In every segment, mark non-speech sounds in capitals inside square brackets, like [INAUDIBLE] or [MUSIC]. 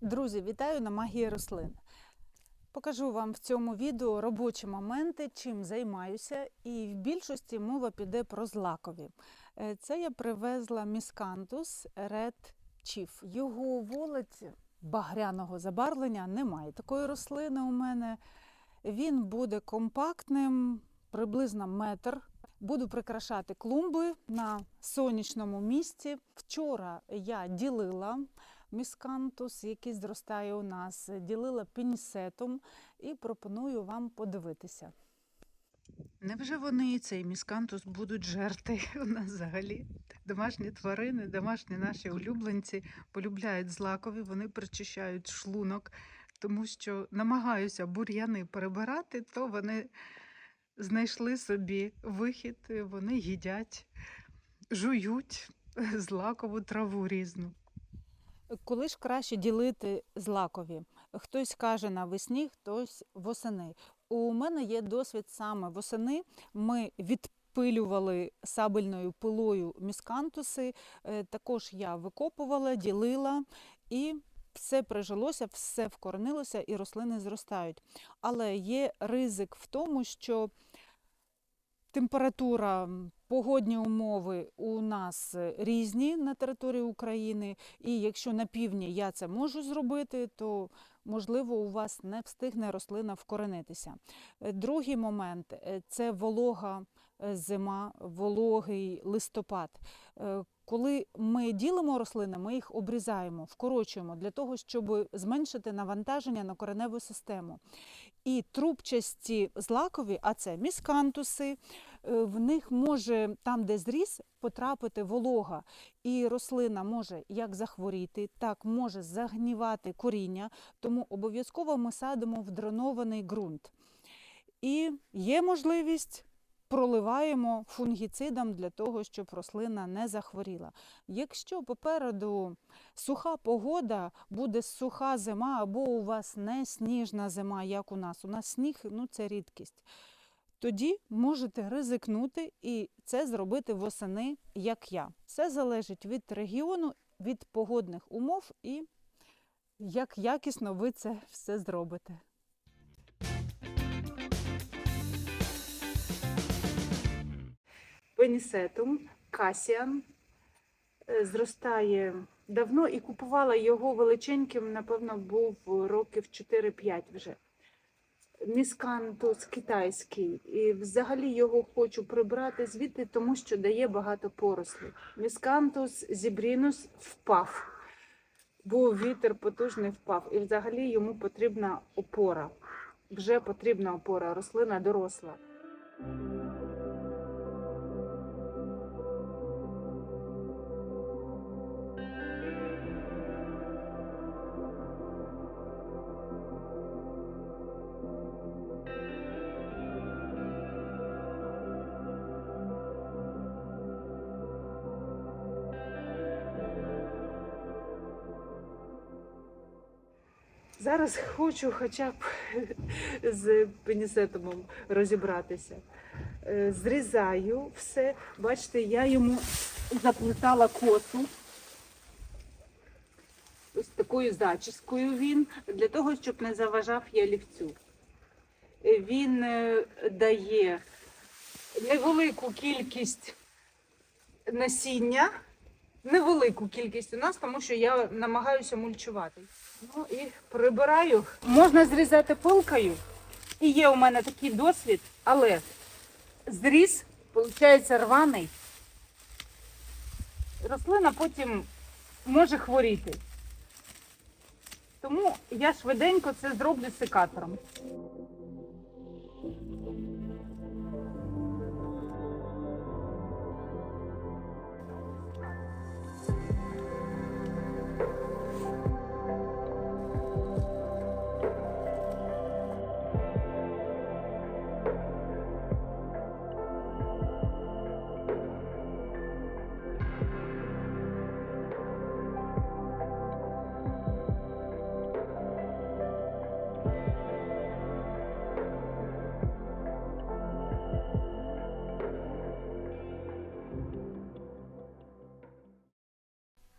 Друзі, вітаю на магії рослин. Покажу вам в цьому відео робочі моменти, чим займаюся, і в більшості мова піде про злакові. Е, Це я привезла міскантус Red Chief. Його волоць багряного забарвлення немає. Такої рослини у мене. Він буде компактним, приблизно метр. Буду прикрашати клумби на сонячному місці. Вчора я ділила міскантус, який зростає у нас, ділила пінісетом і пропоную вам подивитися. Невже вони і цей міскантус будуть жерти у нас взагалі? Домашні тварини, домашні наші улюбленці полюбляють злакові, вони причищають шлунок, тому що намагаюся бур'яни перебирати, то вони знайшли собі вихід, вони їдять, жують злакову траву різну. Коли ж краще ділити злакові? Хтось каже навесні, хтось восени. У мене є досвід саме восени. Ми відпилювали сабельною пилою міскантуси. Е, Також я викопувала, ділила і все прижилося, все вкоренилося і рослини зростають. Але є ризик в тому, що температура, погодні умови у нас е, різні на території України. І якщо на півдні я це можу зробити, то можливо у вас не встигне рослина вкоренитися. Е, Другий момент е, це волога зима, вологий листопад. Коли ми ділимо рослини, ми їх обрізаємо, вкорочуємо для того, щоб зменшити навантаження на кореневу систему. І трубчасті злакові, а це міскантуси, е, в них може там, де зріс, потрапити волога, і рослина може як захворіти, так може загнівати коріння, тому обов'язково ми садимо в дренований ґрунт. І є можливість. Проливаємо фунгіцидом для того, щоб рослина не захворіла. Якщо попереду суха погода, буде суха зима, або у вас не сніжна зима, як у нас. У нас сніг ну, це рідкість. Тоді можете ризикнути і це зробити восени, як я. Все залежить від регіону, від погодних умов і як якісно ви це все зробите. Пенісетум, касіан е, зростає давно і купувала його величеньким, напевно, був років 4-5 вже. Міскантус китайський. І взагалі його хочу прибрати звідти, тому що дає багато порослі. Міскантус зібрінус впав. Був вітер потужний впав. І взагалі йому потрібна опора. Вже потрібна опора, рослина доросла. Зараз хочу хоча б з пенісетумом розібратися. Е, Зрізаю все. Бачите, я йому заплетала косу. Ось такою зачіскою він, для того, щоб не заважав ялівцю. Е, Він е, дає невелику кількість насіння, невелику кількість у нас, тому що я намагаюся мульчувати. Ну і прибираю. Можна зрізати пилкою. І є у мене такий досвід, але зріз, виходить, рваний. Рослина потім може хворіти. Тому я швиденько це зроблю секатором.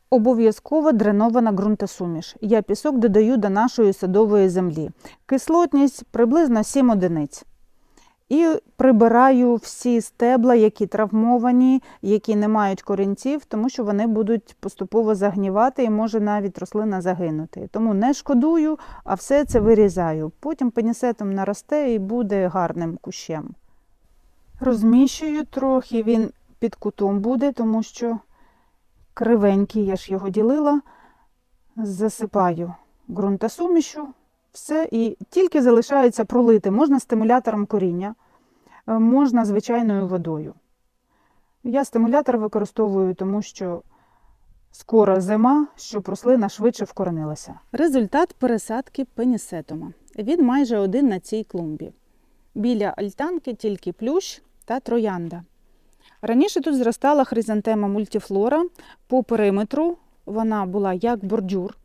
Обов'язково дренована ґрунтосуміш. Я пісок додаю до нашої садової землі. Кислотність приблизно 7 одиниць. І прибираю всі стебла, які травмовані, які не мають корінців, тому що вони будуть поступово загнівати і може навіть рослина загинути. Тому не шкодую, а все це вирізаю. Потім пенісетом наросте і буде гарним кущем. Розміщую трохи, він під кутом буде, тому що кривенький, я ж його ділила, засипаю ґрунтосумішу, все, і тільки залишається пролити. Можна стимулятором коріння, е, можна звичайною водою. Я стимулятор використовую, тому що скоро зима, щоб рослина швидше вкоренилася. Результат пересадки пенісетома. Він майже один на цій клумбі. Біля альтанки тільки плющ та троянда. Раніше тут зростала хризантема мультифлора по периметру. Вона була як бордюр,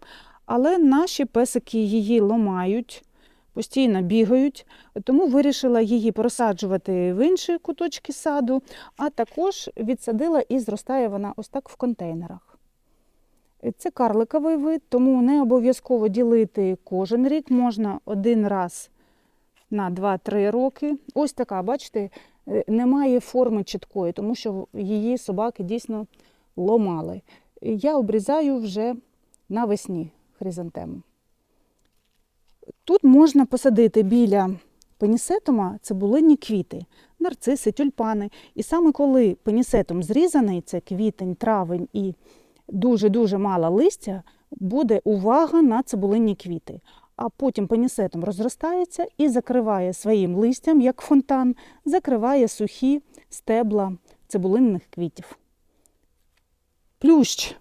але наші песики її ломають, постійно бігають, тому вирішила її пересаджувати в інші куточки саду, а також відсадила і зростає вона ось так в контейнерах. Це карликовий вид, тому не обов'язково ділити кожен рік, можна один раз на 2-3 роки. Ось така, бачите, немає форми чіткої, тому що її собаки дійсно ломали. Я обрізаю вже навесні хризантему. Тут можна посадити біля пенісетума цибулинні квіти, нарциси, тюльпани. І саме коли пенісетум зрізаний, це квітень, травень і дуже-дуже мало листя, буде увага на цибулинні квіти. А потім пенісетум розростається і закриває своїм листям, як фонтан, закриває сухі стебла цибулинних квітів. Плющ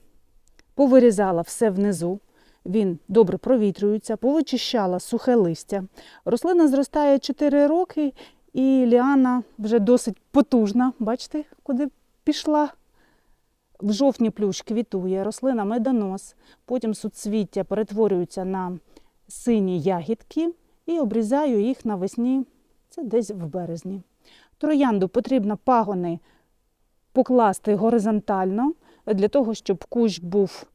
повирізала все внизу. Він добре провітрюється, повичищала сухе листя. Рослина зростає 4 роки, і ліана вже досить потужна. Бачите, куди пішла? В жовтні плющ квітує, рослина медонос, потім суцвіття перетворюються на сині ягідки і обрізаю їх навесні, це десь в березні. Троянду потрібно пагони покласти горизонтально для того, щоб кущ був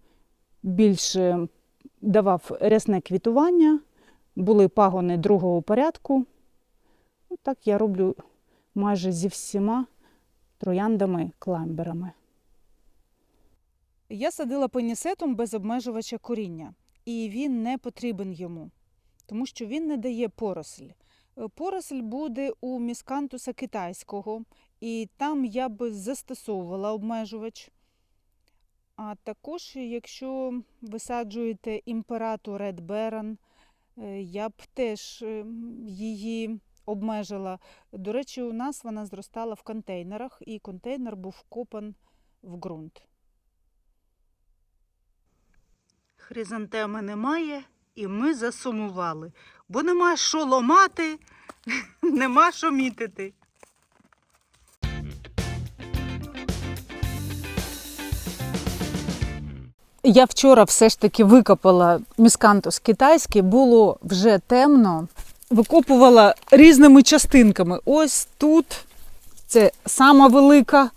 більш е, давав рясне квітування, були пагони другого порядку. Ну, Так я роблю майже зі всіма трояндами-кламберами. Я садила пенісетом без обмежувача коріння, і він не потрібен йому, тому що він не дає поросль. Е, Поросль буде у міскантуса китайського, і там я би застосовувала обмежувач. А також, якщо висаджуєте імперату Baron, е, я б теж е, її обмежила. До речі, у нас вона зростала в контейнерах, і контейнер був вкопан в ґрунт. Хризантеми немає, і ми засумували, бо нема що ломати, [LAUGHS] нема що мітити. Я вчора все ж таки викопала міскантус китайський, було вже темно. Викопувала різними частинками. Ось тут це сама велика.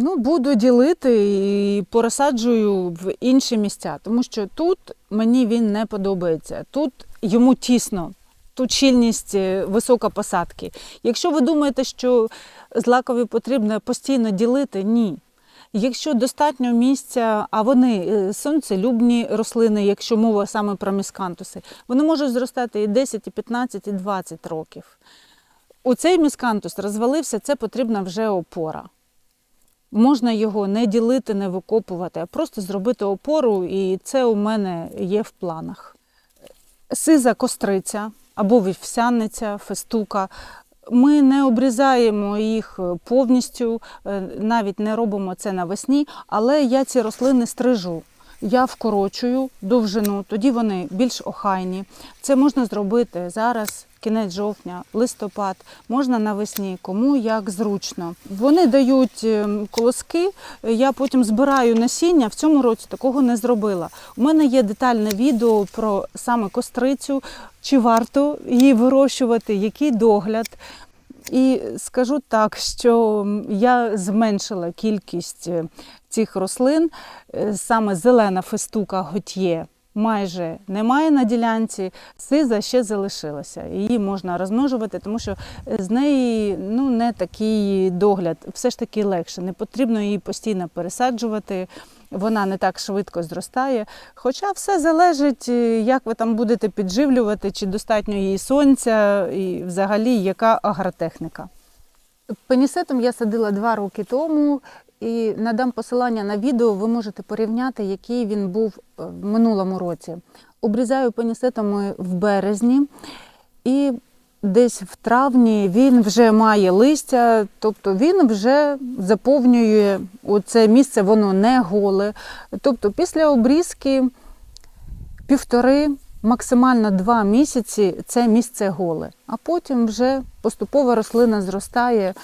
Ну, буду ділити і пересаджую в інші місця, тому що тут мені він не подобається. Тут йому тісно, тут щільність е, висока посадки. Якщо ви думаєте, що злакові потрібно постійно ділити, ні. Якщо достатньо місця, а вони е, сонцелюбні рослини, якщо мова саме про міскантуси, вони можуть зростати і 10, і 15, і 20 років. У цей міскантус розвалився, це потрібна вже опора. Можна його не ділити, не викопувати, а просто зробити опору, і це у мене є в планах. Сиза костриця або вівсяниця, фестука. Ми не обрізаємо їх повністю, е, навіть не робимо це навесні, але я ці рослини стрижу. Я вкорочую довжину, тоді вони більш охайні. Це можна зробити зараз, кінець жовтня, листопад, можна навесні, кому як зручно. Вони дають ем, колоски, я потім збираю насіння. В цьому році такого не зробила. У мене є детальне відео про саме кострицю, чи варто її вирощувати, який догляд. І скажу так, що я зменшила кількість е, цих рослин, е, саме зелена фестука готьє, майже немає на ділянці, сиза ще залишилася. Її можна розмножувати, тому що з неї ну, не такий догляд, все ж таки легше. Не потрібно її постійно пересаджувати. Вона не так швидко зростає. Хоча все залежить, е, як ви там будете підживлювати, чи достатньо їй сонця, і взагалі яка агротехніка. Пенісетом я садила два роки тому, і надам посилання на відео. Ви можете порівняти, який він був е, в минулому році. Обрізаю пенісетами в березні, і десь в травні він вже має листя, тобто він вже заповнює оце місце, воно не голе. Тобто після обрізки півтори, максимально два місяці це місце голе. А потім вже поступово рослина зростає.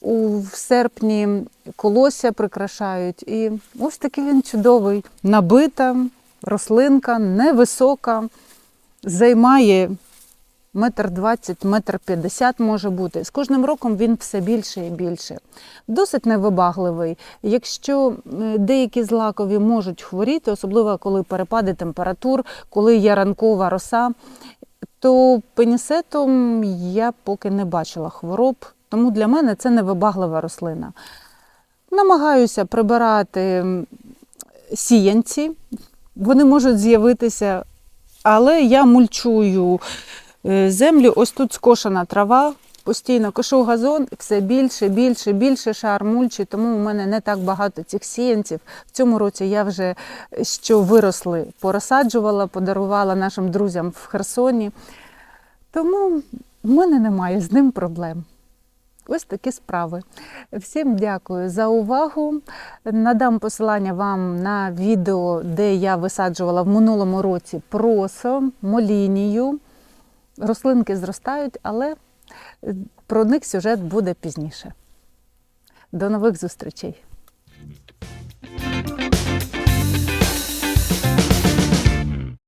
У серпні колосся прикрашають. І ось такий він чудовий. Набита рослинка, невисока, займає метр двадцять, метр п'ятдесят може бути. З кожним роком він все більше і більше. Досить невибагливий. Якщо е, деякі злакові можуть хворіти, особливо коли перепади температур, коли є ранкова роса, то пенісетом я поки не бачила хвороб, тому для мене це невибаглива рослина. Намагаюся прибирати сіянці, вони можуть з'явитися, але я мульчую землю. Ось тут скошена трава. Постійно кошу газон, все більше, більше, більше шар мульчі, тому у мене не так багато цих сіянців. В цьому році я вже е, що виросли, порозсаджувала, подарувала нашим друзям в Херсоні. Тому в мене немає з ним проблем. Ось такі справи. Всім дякую за увагу. Надам посилання вам на відео, де я висаджувала в минулому році просо, молінію. Рослинки зростають, але про них сюжет буде пізніше. До нових зустрічей!